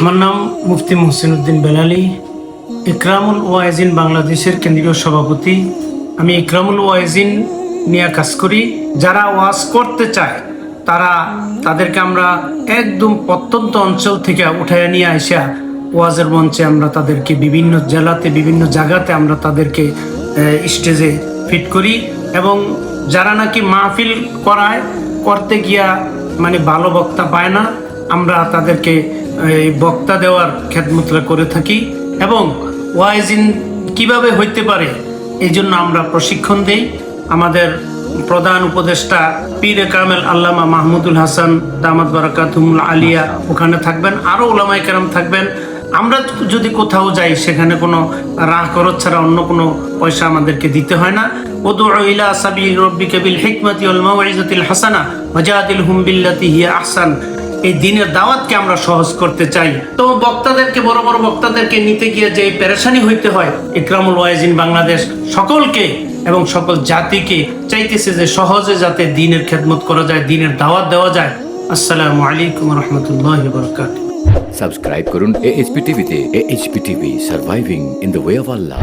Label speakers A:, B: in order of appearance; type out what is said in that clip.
A: আমার নাম মুফতি মোহসিন উদ্দিন বেলালি, ইকরামুল ওয়াইজিন বাংলাদেশের কেন্দ্রীয় সভাপতি। আমি ইকরামুল ওয়াইজিন নিয়ে কাজ করি। যারা ওয়াজ করতে চায়, তারা তাদেরকে আমরা একদম প্রত্যন্ত অঞ্চল থেকে উঠায় নিয়ে আসা ওয়াজের মঞ্চে আমরা তাদেরকে বিভিন্ন জেলাতে, বিভিন্ন জায়গাতে আমরা তাদেরকে স্টেজে ফিট করি। এবং যারা নাকি মাহফিল করায়, করতে গিয়া মানে ভালো বক্তা পায় না আমরা তাদেরকে বক্তা দেওয়ার খেদমতরা করে থাকি এবং ওয়াইজিন কীভাবে হইতে পারে এই জন্য আমরা প্রশিক্ষণ দেই। আমাদের প্রধান উপদেষ্টা পীরে কামেল আল্লামা মাহমুদুল হাসান দামাত বারাকাতুমুল আলিয়া ওখানে থাকবেন আরও ওলামাই কেরাম থাকবেন। আমরা যদি কোথাও যাই, সেখানে কোনো রাহ খরচ ছাড়া অন্য কোনো পয়সা আমাদেরকে দিতে হয় না। ওদু ইলা সাবিল রব্বিকা বিল হাসানা ওয়াজাদিল হুম বিল্লাতি হিয়া আহসান। এই দিনের দাওয়াতকে আমরা সহজ করতে চাই। তো বক্তাদেরকে, বড় বড় বক্তাদেরকে নিতে গিয়ে যে পেরেশানি হইতে হয়, ইকরামুল ওয়াইজিন বাংলাদেশ সকলকে এবং সকল জাতিকে চাইতেছে যে সহজে যাতে দিনের খেদমত করা যায়, দিনের দাওয়াত দেওয়া যায়। আসসালামু আলাইকুম রহমতুল্লাহ বরকাত
B: সাবস্ক্রাইব করুন এএইচপি টিভিতে। AHP TV surviving in the way of Allah.